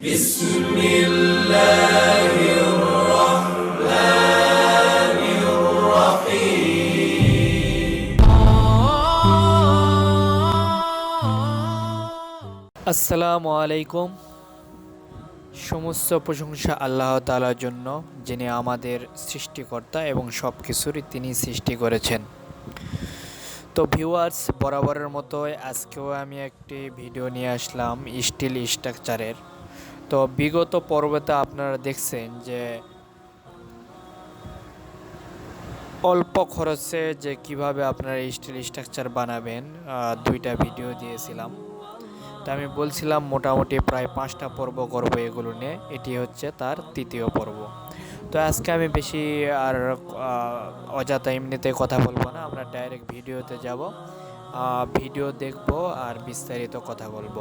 بسم الله الرحمن الرحيم আসসালামু আলাইকুম সমস্ত প্রশংসা আল্লাহ তাআলার জন্য যিনি আমাদের সৃষ্টিকর্তা এবং সব কিছুরই তিনি সৃষ্টি করেছেন তো ভিউয়ার্স বরাবরের মতোই আজকেও আমি একটি ভিডিও নিয়ে আসলাম স্টিল স্ট্রাকচারের তো বিগত পর্বতে আপনারা দেখছেন যে অল্প খরচে যে কীভাবে আপনারা স্টিল স্ট্রাকচার বানাবেন দুইটা ভিডিও দিয়েছিলাম। তো আমি বলছিলাম মোটামুটি প্রায় পাঁচটা পর্ব করব এগুলো নিয়ে, এটি হচ্ছে তার তৃতীয় পর্ব। তো আজকে আমি বেশি আর অযথা এমনিতে কথা বলব না, আমরা ডাইরেক্ট ভিডিওতে যাব। ভিডিও দেখব আর বিস্তারিত কথা বলব।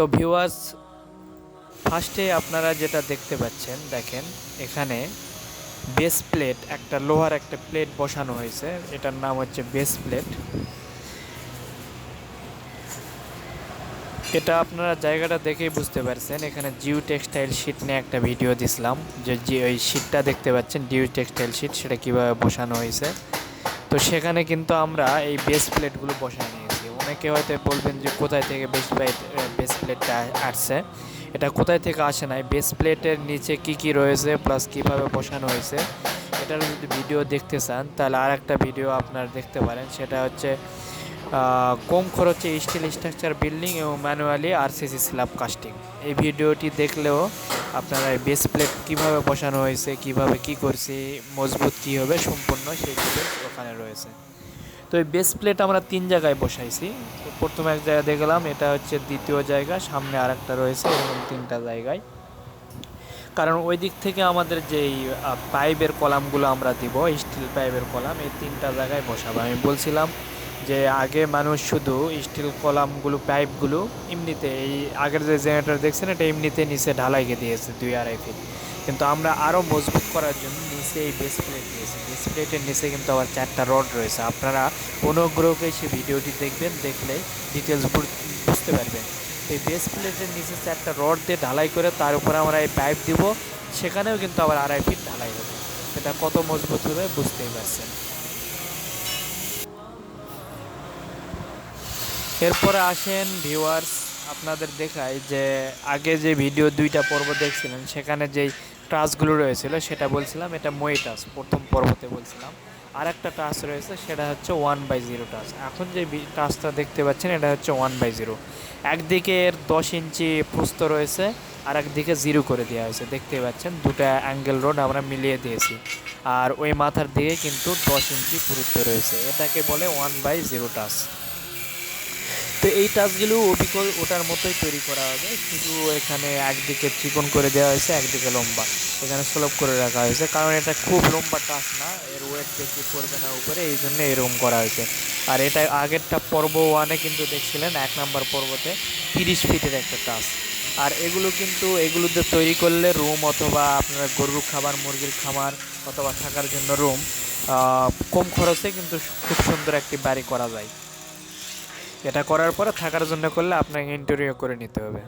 তো ভিউয়ার্স ফার্স্টে আপনারা যেটা দেখতে পাচ্ছেন, দেখেন, এখানে বেস প্লেট একটা লোহার একটা প্লেট বসানো হয়েছে। এটার নাম হচ্ছে বেস প্লেট এটা আপনারা জায়গাটা দেখেই বুঝতে পারছেন। এখানে জিও টেক্সটাইল শিট নিয়ে একটা ভিডিও দিছিলাম। যে যে ওই শিটটা দেখতে পাচ্ছেন জিও টেক্সটাইল শিট সেটা কীভাবে বসানো হয়েছে। তো সেখানে কিন্তু আমরা এই বেস প্লেটগুলো বসায় নিয়েছি অনেকে হয়তো বলবেন যে কোথায় থেকে বেস প্লেট বেস প্লেটটা আসছে? এটা কোথায় থেকে আসে নাই? বেস প্লেটের নিচে কি কি রয়েছে প্লাস কীভাবে বসানো হয়েছে? এটার যদি ভিডিও দেখতে চান, তাহলে আর একটা ভিডিও আপনারা দেখতে পারেন। সেটা হচ্ছে কম খরচে স্টিল স্ট্রাকচার বিল্ডিং এবং ম্যানুয়ালি আরসিসি স্ল্যাব কাস্টিং এই ভিডিওটি দেখলেও আপনারা বেস প্লেট কীভাবে বসানো হয়েছে, কীভাবে কি করছি, মজবুত কি হবে, সম্পূর্ণ সেই ভিডিও ওখানে রয়েছে। তো এই বেস প্লেট আমরা তিন জায়গায় বসাইছি। প্রথম এক জায়গায় দেখলাম, এটা হচ্ছে দ্বিতীয় জায়গা, সামনে আরেকটা রয়েছে, এরকম তিনটা জায়গায়। কারণ ওই দিক থেকে আমাদের যেই পাইপের কলামগুলো আমরা দিব স্টিল পাইপের কলাম, এই তিনটা জায়গায় বসাবো। আমি বলছিলাম যে আগে মানুষ শুধু স্টিল কলামগুলো পাইপগুলো এমনিতে এই আগের যে জেনারেটর দেখছেন, এটা এমনিতে নিচে ঢালাইকে দিয়েছে দুই আড়াই ফিট কিন্তু আমরা আরও মজবুত করার জন্য নিচে এই বেস প্লেট দিয়েছি। বেস প্লেটের নিচে কিন্তু আবার চারটা রড রয়েছে। আপনারা অনুগ্রহ করে সেই ভিডিওটি দেখবেন, দেখলে ডিটেলস বুঝতে পারবেন। এই বেস প্লেটের নিচে চারটা রড দিয়ে ঢালাই করে তার উপরে আমরা এই পাইপ দিব। সেখানেও কিন্তু আবার আড়াই ফিট ঢালাই হবে। এটা কত মজবুত হবে বুঝতেই পারছেন। এরপরে আসেন ভিউয়ার্স আপনাদের দেখাই যে আগে যে ভিডিও দুইটা পর্ব দেখছিলেন, সেখানে যেই টাচগুলো রয়েছিল, সেটা বলছিলাম, এটা মই টাচ প্রথম পর্বতে বলছিলাম। আর একটা টাচ রয়েছে, সেটা হচ্ছে ওয়ান বাই জিরো টাচ এখন যে টাচটা দেখতে পাচ্ছেন, এটা হচ্ছে ওয়ান বাই জিরো একদিকে এর দশ ইঞ্চি প্রস্ত রয়েছে, আর একদিকে জিরো করে দেওয়া হয়েছে। দেখতে পাচ্ছেন, দুটো অ্যাঙ্গেল রোড আমরা মিলিয়ে দিয়েছি। আর ওই মাথার দিকে কিন্তু দশ ইঞ্চি পুরুত্ব রয়েছে। এটাকে বলে ওয়ান বাই জিরো টাচ তো এই টাচগুলো অবিকল ওটার মতোই তৈরি করা হবে। শুধু এখানে একদিকে চিকন করে দেওয়া হয়েছে, একদিকে লম্বা। এখানে স্লোপ করে রাখা হয়েছে। কারণ এটা খুব লম্বা টাচ না, এর ওয়েট বেশি পড়বে না উপরে, এই জন্য এরকম করা হয়েছে। আর এটা আগেরটা পর্ব ওয়ানে কিন্তু দেখছিলেন, এক নাম্বার পর্বতে তিরিশ ফিটের একটা টাচ। আর এগুলো কিন্তু এগুলোতে তৈরি করলে রুম অথবা আপনার গরুর খাবার মুরগির খামার অথবা থাকার জন্য রুম কম খরচে কিন্তু খুব সুন্দর একটি বাড়ি করা যায়। এটা করার পরে থাকার জন্য করলে আপনাকে ইন্টারভিউ করে নিতে হবে।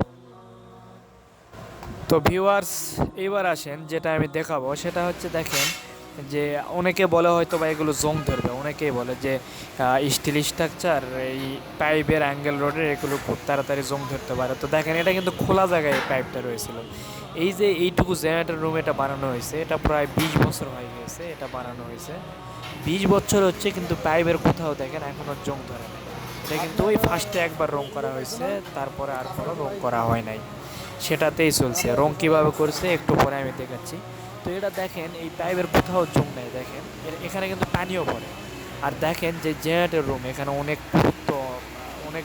তো ভিউয়ার্স এইবার আসেন, যেটা আমি দেখাবো, সেটা হচ্ছে দেখেন যে অনেকে বলে হয়তো বা এগুলো জং ধরবে, অনেকেই বলে যে স্টিল স্ট্রাকচার এই পাইপের অ্যাঙ্গেল রোডের এগুলো খুব তাড়াতাড়ি জং ধরতে পারে। তো দেখেন, এটা কিন্তু খোলা জায়গায় এই পাইপটা রয়েছিল। এই যে এইটুকু জেনারেটর রুম এটা বানানো হয়েছে, এটা প্রায় বিশ বছর হয়ে গেছে এটা বানানো হয়েছে। বিশ বছর হচ্ছে কিন্তু পাইপের কোথাও দেখেন এখনও জং ধরে নাই। এটা কিন্তু ওই ফার্স্টে একবার রং করা হয়েছে, তারপরে আর কোনো রং করা হয় নাই। সেটাতেই চলছে। রং কীভাবে করছে একটু পরে আমি দেখাচ্ছি। তো এটা দেখেন, এই পাইপের কোথাও জং নেই, দেখেন। এখানে কিন্তু পানিও পড়ে। আর দেখেন যে জেনারেটর রুম এখানে অনেক পুরুত্ব অনেক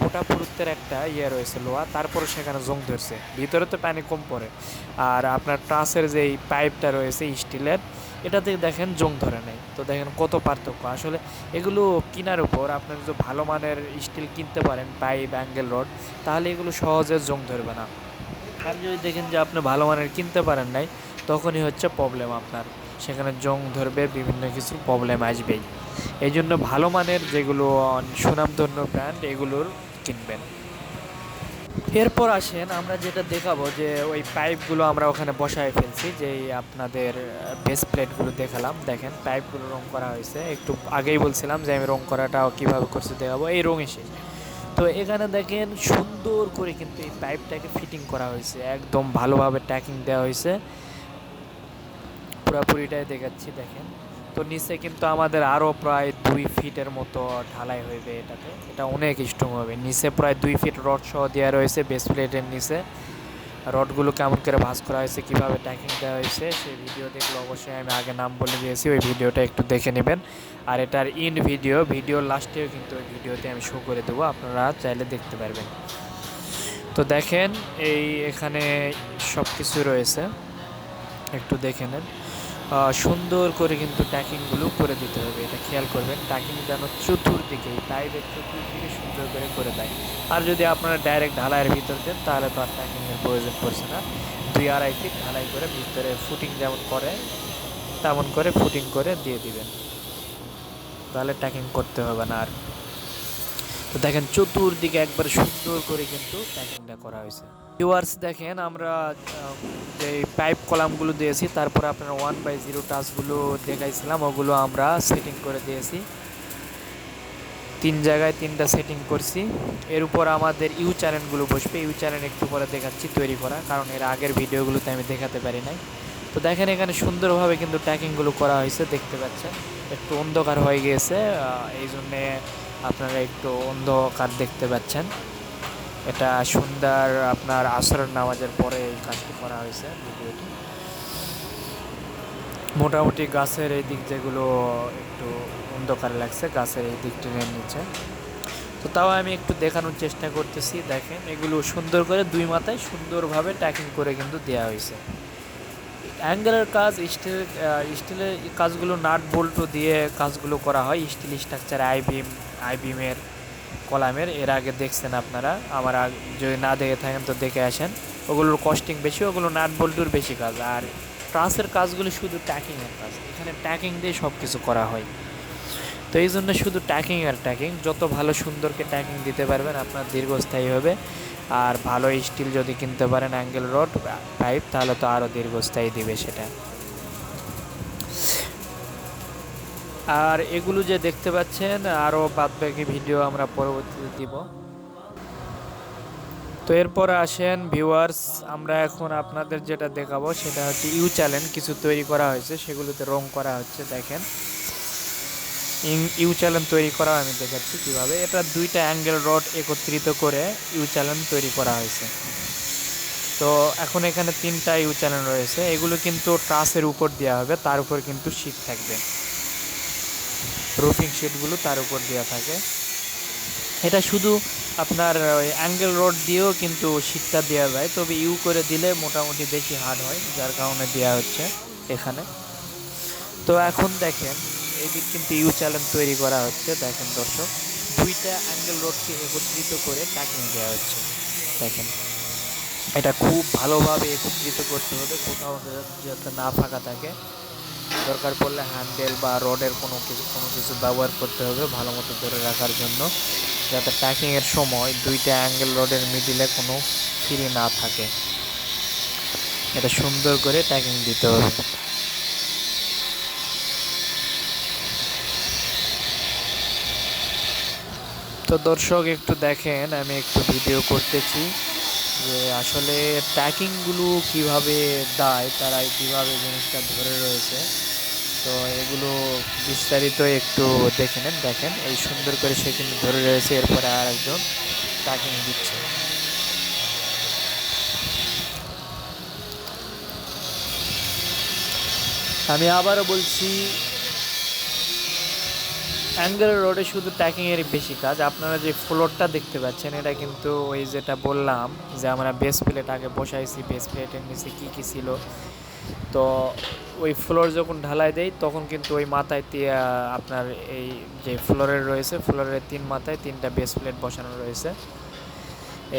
মোটা পুরুত্বের একটা ইয়ে রয়েছে লোহা, তারপরে সেখানে জং ধরছে। ভিতরে তো পানি কম পড়ে। আর আপনার ট্রাসের যে পাইপটা রয়েছে স্টিলের এটাতে দেখেন জং ধরে নেই। তো দেখেন কত পার্থক্য। আসলে এগুলো কেনার উপর আপনার যদি ভালো মানের স্টিল কিনতে পারেন পাইপ অ্যাঙ্গেল রড তাহলে এগুলো সহজে জং ধরবে না। আর যদি দেখেন যে আপনি ভালো মানের কিনতে পারেন নাই, তখনই হচ্ছে প্রবলেম আপনার। সেখানে জং ধরবে, বিভিন্ন কিছু প্রবলেম আসবেই। এই জন্য ভালো মানের যেগুলো সুনামধন্য ব্র্যান্ড এগুলোর কিনবেন। এরপর আসেন, আমরা যেটা দেখাবো যে ওই পাইপগুলো আমরা ওখানে বসায় ফেলছি যে আপনাদের বেস প্লেটগুলো দেখালাম। দেখেন, পাইপগুলো রং করা হয়েছে। একটু আগেই বলছিলাম যে আমি রং করাটা কীভাবে করছে দেখাবো। এই রং এসে তো এখানে দেখেন, সুন্দর করে কিন্তু এই পাইপটাকে ফিটিং করা হয়েছে। একদম ভালোভাবে ট্যাকিং দেওয়া হয়েছে। পুরাপুরিটাই দেখাচ্ছি, দেখেন। তো নিচে কিন্তু আমাদের আরও প্রায় দুই ফিটের মতো ঢালাই হইবে এটাতে। এটা অনেক স্ট্রং হবে। নিচে প্রায় দুই ফিট রড সহ দেওয়া রয়েছে বেস প্লেটের নিচে। রডগুলো কেমন করে ভাঁজ করা হয়েছে, কীভাবে ট্যাকিং দেওয়া হয়েছে, সেই ভিডিও দেখলে অবশ্যই আমি আগে নাম বলে দিয়েছি, ওই ভিডিওটা একটু দেখে নেবেন। আর এটার ইন ভিডিও ভিডিও লাস্টেও কিন্তু ওই ভিডিওতে আমি শো করে দেবো, আপনারা চাইলে দেখতে পারবেন। তো দেখেন, এই এখানে সব কিছু রয়েছে। একটু দেখে নেন। সুন্দর করে কিন্তু ট্যাকিংগুলো করে দিতে হবে, এটা খেয়াল করবেন। ট্যাকিং যেন চতুর্দিকে পাইপের চতুর্দিকে সুন্দর করে করে দেয়। আর যদি আপনারা ডাইরেক্ট ঢালাইয়ের ভিতর দেন, তাহলে তো আর ট্যাকিংয়ের প্রয়োজন পড়ছে না। দুই আড়াই ফিট ঢালাই করে ভিতরে ফুটিং যেমন করে, তেমন করে ফুটিং করে দিয়ে দিবেন। তাহলে ট্যাকিং করতে হবে না আর। তো দেখেন, চতুর্দিকে একবার সুন্দর করে কিন্তু প্যাকিংটা করা হয়েছে। ভিউয়ার্স দেখেন, আমরা যে পাইপ কলামগুলো দিয়েছি, তারপরে আপনার ওয়ান বাই জিরো টাচগুলো দেখাইছিলাম, ওগুলো আমরা সেটিং করে দিয়েছি। তিন জায়গায় তিনটা সেটিং করছি। এর উপর আমাদের ইউ চ্যানেলগুলো বসবে ইউ চ্যানেল একটু পরে দেখাচ্ছি, তৈরি করা, কারণ এর আগের ভিডিওগুলোতে আমি দেখাতে পারি নাই। তো দেখেন, এখানে সুন্দরভাবে কিন্তু ট্যাকিংগুলো করা হয়েছে, দেখতে পাচ্ছেন। একটু অন্ধকার হয়ে গিয়েছে এই জন্যে আপনারা একটু অন্ধকার দেখতে পাচ্ছেন। এটা সুন্দর আপনার আসরের নামাজের পরে এই কাজটি করা হয়েছে ভিডিওটি। মোটামুটি গাছের এই দিক যেগুলো একটু অন্ধকার লাগছে, গাছের এই দিক টেনে নিচে তো তাও আমি একটু দেখানোর চেষ্টা করতেছি, দেখেন এগুলো সুন্দর করে দুই মাথায় সুন্দরভাবে ট্যাকিং করে কিন্তু দেওয়া হয়েছে। অ্যাঙ্গেলের কাজ, স্টিল স্টিলের কাজগুলো নাট বল্টু দিয়ে কাজগুলো করা হয়, স্টিল স্ট্রাকচার, আইবিম, আইবিমের কলামের, এর আগে দেখছেন আপনারা, আমার যদি না দেখে থাকেন তো দেখে আসেন। ওগুলোর কস্টিং বেশি, ওগুলো নাট বল্টুর বেশি কাজ। আর ট্রাসের কাজগুলো শুধু ট্যাকিংয়ের কাজ। এখানে ট্যাকিং দিয়ে সব কিছু করা হয়। তো এই জন্য শুধু ট্যাকিং আর ট্যাকিং যত ভালো সুন্দরকে ট্যাকিং দিতে পারবেন, আপনার দীর্ঘস্থায়ী হবে। আর ভালো স্টিল যদি কিনতে পারেন অ্যাঙ্গেল রড পাইপ তাহলে তো আরও দীর্ঘস্থায়ী দিবে সেটা। আর এগুলো যে দেখতে পাচ্ছেন আরও বাদবাকি ভিডিও আমরা পরবর্তীতে দিব। তো এরপর আসেন ভিউয়ার্স আমরা এখন আপনাদের যেটা দেখাবো সেটা হচ্ছে ইউ চ্যানেল কিছু তৈরি করা হয়েছে, সেগুলোতে রং করা হচ্ছে, দেখেন। ইউ চ্যানেল তৈরি করা আমি দেখাচ্ছি কীভাবে। এটা দুইটা অ্যাঙ্গেল রড একত্রিত করে ইউ চ্যানেল তৈরি করা হয়েছে। তো এখন এখানে তিনটা ইউ চ্যানেল রয়েছে, এগুলো কিন্তু ট্রাসের উপর দেওয়া হবে, তার উপর কিন্তু শীট থাকবে। রুফিং শিটগুলো তার উপর দেওয়া থাকে। এটা শুধু আপনার ওই অ্যাঙ্গেল রড দিয়েও কিন্তু শীতটা দেওয়া যায়, তবে ইউ করে দিলে মোটামুটি বেশি হার্ড হয়, যার কারণে দেওয়া হচ্ছে এখানে। তো এখন দেখেন, এদিক কিন্তু ইউ চ্যানেল তৈরি করা হচ্ছে, দেখেন দর্শক। দুইটা অ্যাঙ্গেল রডকে একত্রিত করে ট্যাকিং দেওয়া হচ্ছে, দেখেন। এটা খুব ভালোভাবে একত্রিত করতে হবে, কোথাও যাতে না ফাঁকা থাকে। দরকার পড়লে হ্যান্ডেল বা রডের কোনো কিছু কোনো কিছু ব্যবহার করতে হবে ভালো মতো ধরে রাখার জন্য। যাতে ট্যাকিংয়ের সময় দুইটা অ্যাঙ্গেল রডের মিডিলে কোনো ফ্রি না থাকে। এটা সুন্দর করে ট্যাকিং দিতে হবে। তো দর্শক, একটু দেখেন, আমি একটু ভিডিও করতেছি। যে আসলে ট্যাকিংগুলো কীভাবে দেয়, তারা কীভাবে জিনিসটা ধরে রয়েছে, তো এগুলো বিস্তারিত একটু দেখে নেন, দেখেন, এই সুন্দর করে সে কিন্তু ধরে রয়েছে, এরপরে আর একজন প্যাকিং দিচ্ছে। আমি আবারও বলছি অ্যাঙ্গেল রোডে শুধু ট্যাকিংয়ের বেশি কাজ। আপনারা যে ফ্লোরটা দেখতে পাচ্ছেন, এটা কিন্তু ওই যেটা বললাম যে আমরা বেস প্লেট আগে বসাইছি বেস প্লেটের নিচে কী কী ছিল। তো ওই ফ্লোর যখন ঢালাই দেয় তখন কিন্তু ওই মাথায় আপনার এই যে ফ্লোরের রয়েছে ফ্লোরের তিন মাথায় তিনটা বেস প্লেট বসানো রয়েছে।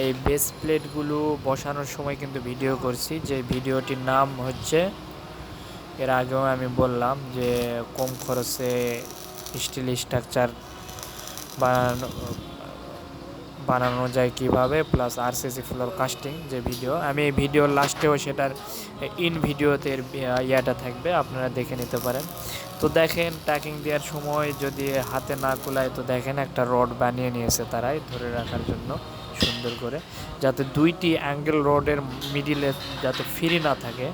এই বেস প্লেটগুলো বসানোর সময় কিন্তু ভিডিও করছি। যে ভিডিওটির নাম হচ্ছে, এর আগেও আমি বললাম যে কম খরচে স্টিল স্ট্রাকচার বানানো বানানো যায় কীভাবে প্লাস আরসিসি ফ্লোর কাস্টিং যে ভিডিও আমি এই ভিডিওর লাস্টেও সেটার ইন ভিডিওতে ইয়াটা থাকবে, আপনারা দেখে নিতে পারেন। তো দেখেন ট্যাকিং দেওয়ার সময় যদি হাতে না কুলায়, তো দেখেন একটা রড বানিয়ে নিয়েছে তারাই ধরে রাখার জন্য সুন্দর করে। যাতে দুইটি অ্যাঙ্গেল রডের মিডিলে যাতে ফ্রি না থাকে।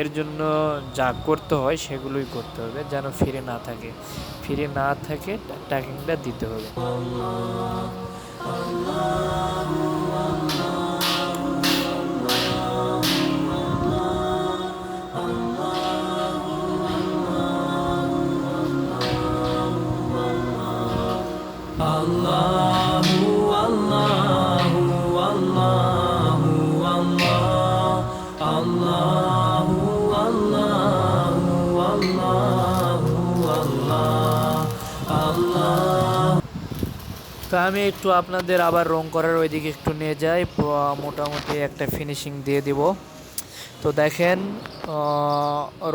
এর জন্য যা করতে হয় সেগুলোই করতে হবে, যেন ফিরে না থাকে। ফিরে না থাকে টাকিংটা দিতে হবে। তো আমি একটু আপনাদের আবার রং করার ওইদিকে একটু নিয়ে যাই। মোটামুটি একটা ফিনিশিং দিয়ে দিব। তো দেখেন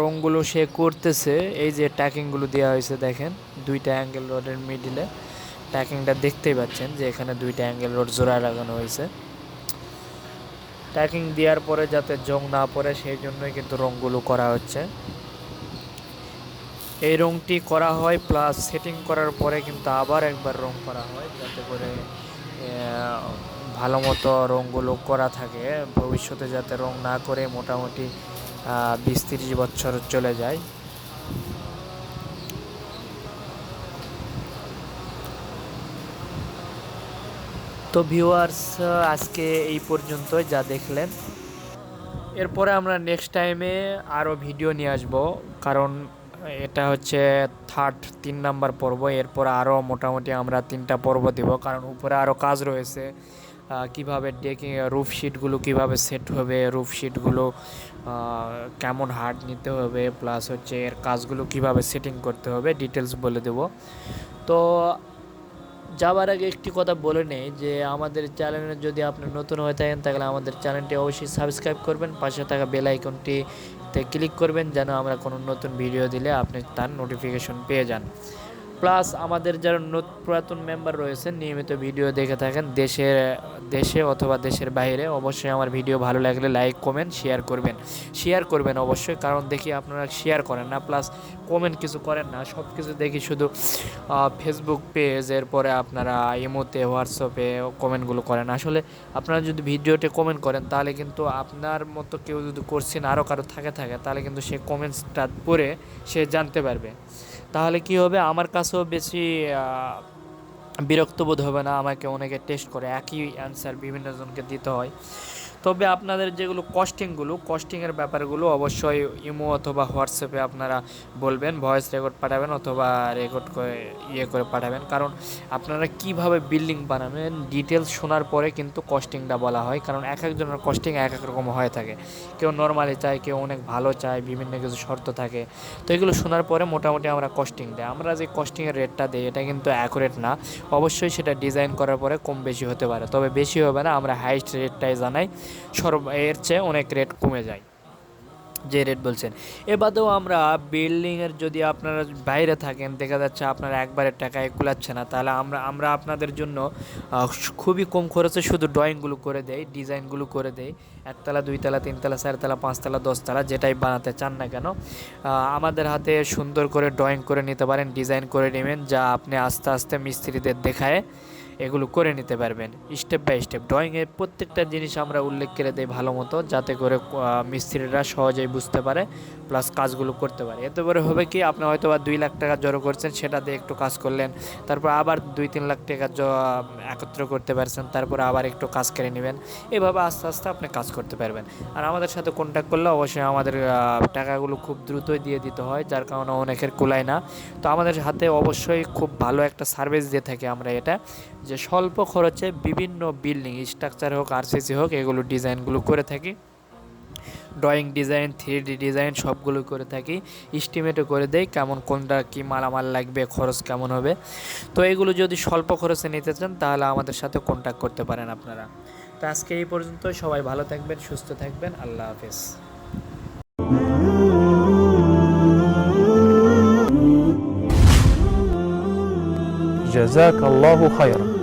রংগুলো সে করতেছে। এই যে ট্যাকিংগুলো দেওয়া হয়েছে, দেখেন, দুইটা অ্যাঙ্গেল রোডের মিডিলে ট্যাকিংটা দেখতেই পাচ্ছেন যে এখানে দুইটা অ্যাঙ্গেল রোড জোড়া লাগানো হয়েছে। ট্যাকিং দেওয়ার পরে যাতে জং না পড়ে, সেই জন্যই কিন্তু রংগুলো করা হচ্ছে। এই রংটি করা হয় প্লাস সেটিং করার পরে কিন্তু আবার একবার রং করা হয়, যাতে করে ভালো মতো রঙগুলো করা থাকে। ভবিষ্যতে যাতে রং না করে মোটামুটি বিশ তিরিশ বছর চলে যায়। তো ভিউয়ার্স আজকে এই পর্যন্তই, যা দেখলেন। এরপরে আমরা নেক্সট টাইমে আরও ভিডিও নিয়ে আসব, কারণ এটা হচ্ছে থার্ড তিন নাম্বার পর্ব। এরপর আরও মোটামুটি আমরা তিনটা পর্ব দেব, কারণ উপরে আরও কাজ রয়েছে। কীভাবে ডেকিং রুফ শিটগুলো কীভাবে সেট হবে রুফ শিটগুলো কেমন হার্ড নিতে হবে প্লাস হচ্ছে এর কাজগুলো কীভাবে সেটিং করতে হবে ডিটেলস বলে দেব। তো যাওয়ার আগে একটি কথা বলে নেই যে, আমাদের চ্যানেলে যদি আপনি নতুন হয়ে থাকেন, তাহলে আমাদের চ্যানেলটি অবশ্যই সাবস্ক্রাইব করবেন, পাশে থাকা বেল আইকনটিতে ক্লিক করবেন যেন আমরা কোনো নতুন ভিডিও দিলে আপনি তার নোটিফিকেশন পেয়ে যান। প্লাস আমাদের যারা পুরাতন মেম্বার রয়েছেন, নিয়মিত ভিডিও দেখে থাকেন, দেশের, দেশে অথবা দেশের বাইরে, অবশ্যই আমার ভিডিও ভালো লাগলে লাইক কমেন্ট শেয়ার করবেন। শেয়ার করবেন অবশ্যই, কারণ দেখি আপনারা শেয়ার করেন না প্লাস কমেন্ট কিছু করেন না সব কিছু দেখি শুধু ফেসবুক পেজ এরপরে আপনারা ইমোতে হোয়াটসঅ্যাপে কমেন্টগুলো করেন। আসলে আপনারা যদি ভিডিওতে কমেন্ট করেন, তাহলে কিন্তু আপনার মতো কেউ যদি কোশ্চেন আরও কারও থাকে থাকে, তাহলে কিন্তু সে কমেন্টসটা পড়ে সে জানতে পারবে। তাহলে কি হবে? আমার কাছেও বেশি বিরক্ত বোধ হবে না। আমাকে অনেকে টেস্ট করে। একই অ্যান্সার বিভিন্ন জনকে দিতে হয়। তবে আপনাদের যেগুলো কস্টিংগুলো কস্টিংয়ের ব্যাপারগুলো অবশ্যই ইমো অথবা হোয়াটসঅ্যাপে আপনারা বলবেন ভয়েস রেকর্ড পাঠাবেন অথবা রেকর্ড করে ইয়ে করে পাঠাবেন। কারণ আপনারা কীভাবে বিল্ডিং বানাবেন ডিটেলস শোনার পরে কিন্তু কস্টিংটা বলা হয়। কারণ এক একজনের কস্টিং এক এক রকম হয়ে থাকে। কেউ নর্মালি চায়, কেউ অনেক ভালো চায়, বিভিন্ন কিছু শর্ত থাকে। তো এগুলো শোনার পরে মোটামুটি আমরা কস্টিং দেয় আমরা যে কস্টিংয়ের রেটটা দিই, এটা কিন্তু অ্যাকুরেট না। অবশ্যই সেটা ডিজাইন করার পরে কম বেশি হতে পারে। তবে বেশি হবে না, আমরা হাইস্ট রেটটাই জানাই। সর্ব, এর চেয়ে অনেক রেট কমে যায়, যে রেট বলছেন। এ আমরা বিল্ডিংয়ের যদি আপনারা বাইরে থাকেন, দেখা যাচ্ছে আপনারা একবারের টাকায় কুলাচ্ছে না, তাহলে আমরা আমরা আপনাদের জন্য খুবই কম খরচে শুধু ড্রয়িংগুলো করে দেই ডিজাইনগুলো করে দেই। একতলা, দুইতলা, তিনতলা, চারতলা, পাঁচতলা, দশতলা, যেটাই বানাতে চান না কেন আমাদের হাতে সুন্দর করে ড্রয়িং করে নিতে পারেন ডিজাইন করে নেবেন, যা আপনি আস্তে আস্তে মিস্ত্রিদের দেখায় এগুলো করে নিতে পারবেন। স্টেপ বাই স্টেপ ড্রয়িংয়ের প্রত্যেকটা জিনিস আমরা উল্লেখ করে দেই ভালো মতো, যাতে করে মিস্ত্রিরা সহজেই বুঝতে পারে প্লাস কাজগুলো করতে পারে। এতে করে হবে কি, আপনি হয়তো বা দুই লাখ টাকা জড়ো করছেন, সেটা দিয়ে একটু কাজ করলেন, তারপর আবার দুই তিন লাখ টাকা একত্র করতে পারছেন, তারপরে আবার একটু কাজ করে নেবেন। এভাবে আস্তে আস্তে আপনি কাজ করতে পারবেন। আর আমাদের সাথে কন্ট্যাক্ট করলে অবশ্যই আমাদের টাকাগুলো খুব দ্রুতই দিয়ে দিতে হয়, যার কারণে অনেকের কুলায় না। তো আমাদের হাতে অবশ্যই খুব ভালো একটা সার্ভিস দিয়ে থাকি আমরা এটা। যে স্বল্প খরচে বিভিন্ন বিল্ডিং স্ট্রাকচার হোক আরসিসি হোক এগুলো ডিজাইনগুলো করে থাকি drawing design three D design সবগুলো করে থাকি এস্টিমেটও করে দেই কেমন কোনটা কী মালামাল লাগবে খরচ কেমন হবে তো এগুলো যদি স্বল্প খরচে নিতে চান তাহলে আমাদের সাথে কন্ট্যাক্ট করতে পারেন আপনারা তো আজকে এই পর্যন্ত সবাই ভালো থাকবেন সুস্থ থাকবেন আল্লাহ হাফেজ جزاك الله خيرا